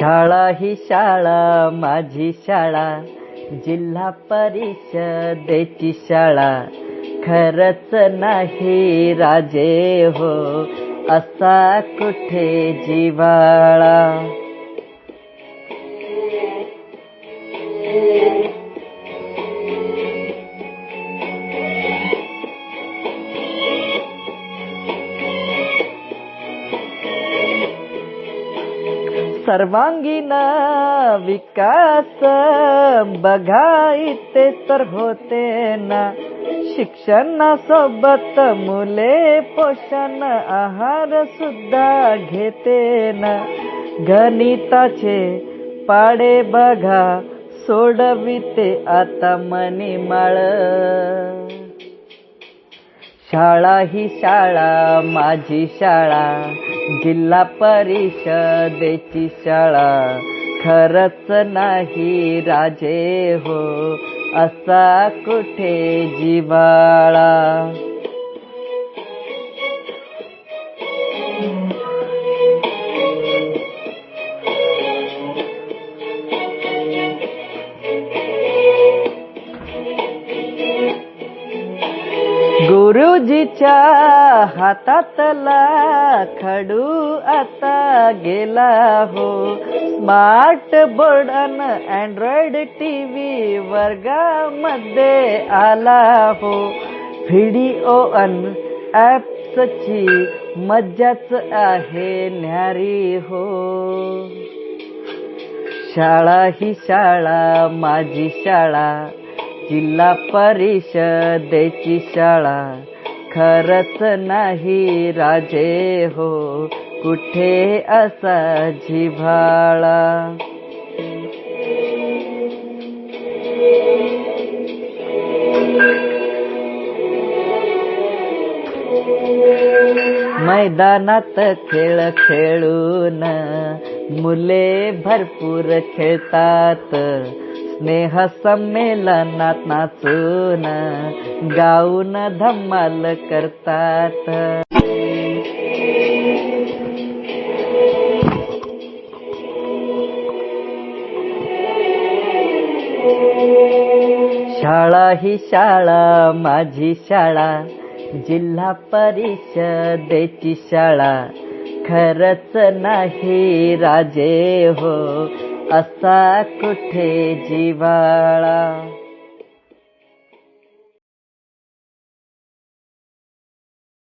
शाळा ही शाळा माझी शाळा. जिल्हा परिषदेची शाळा. खरच नाही राजे हो असा कुठे जिवाळा सर्वांगीण विकास बघा इथे तर होते ना. शिक्षणासोबत मुले पोषण आहार सुद्धा घेते ना. गणिताचे पाडे बघा सोडविते आता मनीमाळ शाळा ही शाळा माझी शाळा. जिल्हा परिषदेची शाळा. खरच नाही राजे हो असा कुठे जिवाळा? गुरुजीच्या हातातला खडू आता गेला हो. स्मार्ट बोर्ड अन अँड्रॉइड टीव्ही वर्गामध्ये आला हो. व्हिडिओ अन ॲप्सची मज्जाच आहे न्यारी हो. शाळा ही शाळा माझी शाळा जिल्हा परिषदेची शाळा. खरच नाही राजे हो कुठे असा जिव्हाळा? मैदानात खेळ खेळून मुले भरपूर खेळतात. स्नेह संमेलनात नाचून गाऊन धम्माल करतात. शाळा ही शाळा माझी शाळा जिल्हा परिषदेची शाळा. खरच नाही राजे हो असा कुठे जिवाळा?